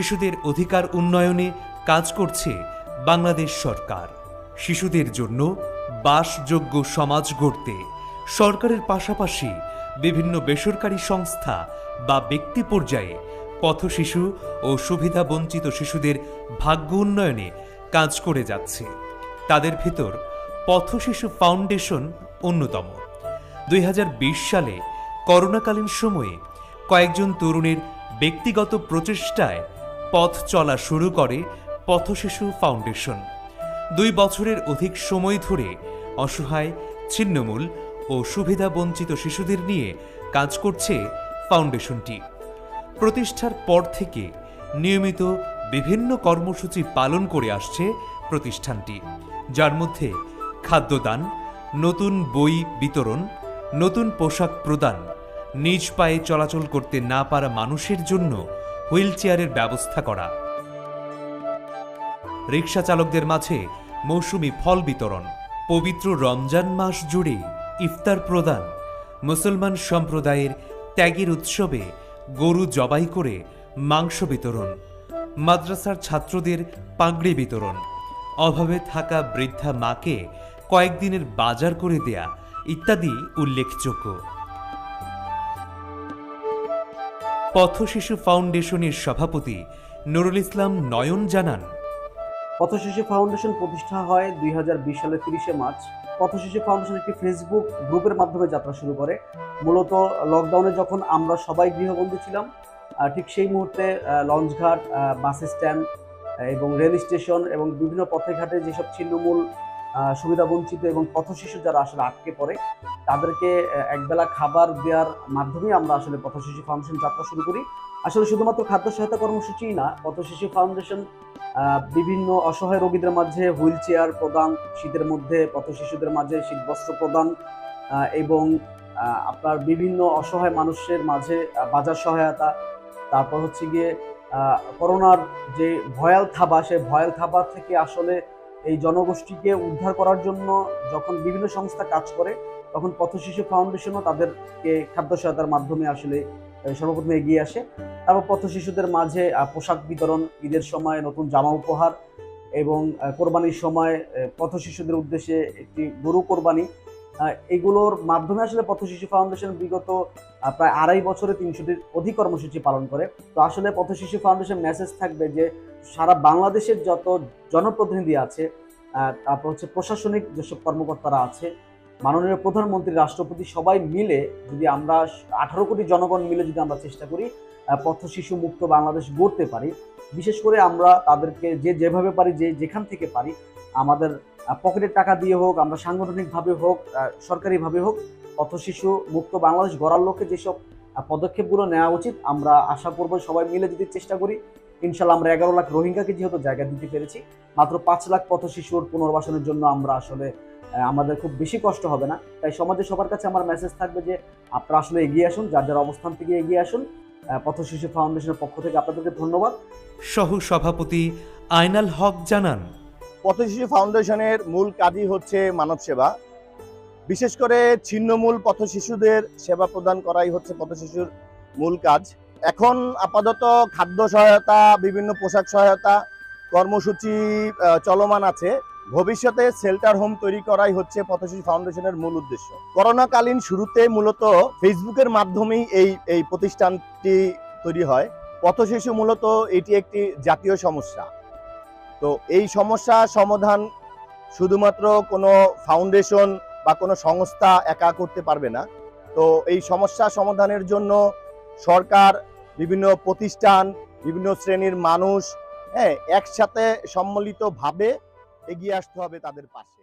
শিশুদের অধিকার উন্নয়নে কাজ করছে বাংলাদেশ সরকার। শিশুদের জন্য বাসযোগ্য সমাজ গড়তে সরকারের পাশাপাশি বিভিন্ন বেসরকারি সংস্থা বা ব্যক্তি পর্যায়ে পথশিশু ও সুবিধা বঞ্চিত শিশুদের ভাগ্য উন্নয়নে কাজ করে যাচ্ছে। তাদের ভিতর পথশিশু ফাউন্ডেশন অন্যতম। দুই হাজার বিশ সালে করোনাকালীন সময়ে কয়েকজন তরুণের ব্যক্তিগত প্রচেষ্টায় পথ চলা শুরু করে পথশিশু ফাউন্ডেশন। দুই বছরের অধিক সময় ধরে অসহায়, ছিন্নমূল ও সুবিধা বঞ্চিত শিশুদের নিয়ে কাজ করছে ফাউন্ডেশনটি। প্রতিষ্ঠার পর থেকে নিয়মিত বিভিন্ন কর্মসূচি পালন করে আসছে প্রতিষ্ঠানটি, যার মধ্যে খাদ্যদান, নতুন বই বিতরণ, নতুন পোশাক প্রদান, নিজ পায়ে চলাচল করতে না পারা মানুষের জন্য হুইল চেয়ারের ব্যবস্থা করা। রিক্সা চালকদের মাঝে মৌসুমি ফল বিতরণ, পবিত্র রমজান মাস জুড়ে ইফতার প্রদান, মুসলমান সম্প্রদায়ের ত্যাগের উৎসবে গরু জবাই করে মাংস বিতরণ, মাদ্রাসার ছাত্রদের পাগড়ি বিতরণ, অভাবে থাকা বৃদ্ধা মাকে কয়েকদিনের বাজার করে দেয়া ইত্যাদি উল্লেখযোগ্য। পথশিশু ফাউন্ডেশনের সভাপতি নুরুল ইসলাম নয়ন জানান, পথশিশু ফাউন্ডেশন প্রতিষ্ঠা হয় দুই হাজার বিশ সালের তিরিশে মার্চ। পথশিশু ফাউন্ডেশন একটি ফেসবুক গ্রুপের মাধ্যমে যাত্রা শুরু করে। মূলত লকডাউনে যখন আমরা সবাই গৃহবন্দী ছিলাম ঠিক সেই মুহূর্তে লঞ্চঘাট বাস স্ট্যান্ড এবং রেল স্টেশন এবং বিভিন্ন পথে ঘাটে যেসব ছিন্নমূল সুবিধাবঞ্চিত এবং পথশিশু যারা আসলে আটকে পড়ে, তাদেরকে একবেলা খাবার দেওয়ার মাধ্যমে আমরা আসলে পথশিশু ফাউন্ডেশন যাত্রা শুরু করি। আসলে শুধুমাত্র খাদ্য সহায়তা কর্মসূচিই না পথশিশু ফাউন্ডেশন বিভিন্ন অসহায় রোগীদের মাঝে হুইল চেয়ার প্রদান, শীতের মধ্যে পথ শিশুদের মাঝে শীতবস্ত্র প্রদান এবং আপনার বিভিন্ন অসহায় মানুষের মাঝে বাজার সহায়তা, তারপর হচ্ছে গিয়ে করোনার যে ভয়াল থাবা সেই ভয়াল থাবা থেকে আসলে এই জনগোষ্ঠীকে উদ্ধার করার জন্য যখন বিভিন্ন সংস্থা কাজ করে, তখন পথ শিশু ফাউন্ডেশনও তাদেরকে খাদ্য সহায়তার মাধ্যমে আসলে সর্বপ্রথমে এগিয়ে আসে। তারপর পথ শিশুদের মাঝে পোশাক বিতরণ, ঈদের সময় নতুন জামা উপহার এবং কোরবানির সময় পথ শিশুদের উদ্দেশ্যে একটি গরু কোরবানি এগুলোর মাধ্যমে আসলে পথ শিশু ফাউন্ডেশন বিগত প্রায় আড়াই বছরে তিনশোটির অধিক কর্মসূচি পালন করে। তো আসলে পথ শিশু ফাউন্ডেশন মেসেজ থাকবে যে, সারা বাংলাদেশের যত জনপ্রতিনিধি আছে তারপর হচ্ছে প্রশাসনিক যেসব কর্মকর্তারা আছে, মাননীয় প্রধানমন্ত্রী, রাষ্ট্রপতি সবাই মিলে যদি আমরা আঠারো কোটি জনগণ মিলে যদি আমরা চেষ্টা করি পথ শিশু মুক্ত বাংলাদেশ গড়তে পারি, বিশেষ করে আমরা তাদেরকে যে যেভাবে পারি, যে যেখান থেকে পারি, আমাদের পকেটের টাকা দিয়ে হোক, আমরা সাংগঠনিকভাবে হোক সরকারিভাবে হোক পথ শিশু মুক্ত বাংলাদেশ গড়ার লক্ষ্যে যেসব পদক্ষেপগুলো নেওয়া উচিত, আমরা আশা করব সবাই মিলে যদি চেষ্টা করি। ইনশাল্লাহ আমরা এগারো লাখ রোহিঙ্গাকে যেহেতু জায়গা দিতে পেরেছি, মাত্র পাঁচ লাখ পথ শিশুর পুনর্বাসনের জন্য আমরা আসলে আমাদের খুব বেশি কষ্ট হবে না। তাই সমাজের সবার কাছে আমার মেসেজ থাকবে যে, আপনারা আসলে এগিয়ে আসুন, যার যার অবস্থান থেকে এগিয়ে আসুন। পথ শিশু ফাউন্ডেশনের পক্ষ থেকে আপনাদেরকে ধন্যবাদ। সহ সভাপতি আইনাল হক জানান পথশিশু ফাউন্ডেশনের মূল কাজই হচ্ছে মানব সেবা। বিশেষ করে ছিন্নমূল পথশিশুদের সেবা প্রদান করাই হচ্ছে পথশিশুর মূল কাজ। এখন আপাতত খাদ্য সহায়তা, বিভিন্ন পোশাক সহায়তা, কর্মসূচি চলমান আছে। ভবিষ্যতে সেল্টার হোম তৈরি করাই হচ্ছে পথশিশু ফাউন্ডেশনের মূল উদ্দেশ্য। করোনাকালীন শুরুতে মূলত ফেসবুকের মাধ্যমেই এই এই প্রতিষ্ঠানটি তৈরি হয়। পথশিশু মূলত এটি একটি জাতীয় সমস্যা। তো এই সমস্যা সমাধান শুধুমাত্র কোনো ফাউন্ডেশন বা কোনো সংস্থা একা করতে পারবে না। তো এই সমস্যা সমাধানের জন্য সরকার, বিভিন্ন প্রতিষ্ঠান, বিভিন্ন শ্রেণির মানুষ হ্যাঁ একসাথে সম্মিলিতভাবে এগিয়ে আসতে হবে তাদের পাশে।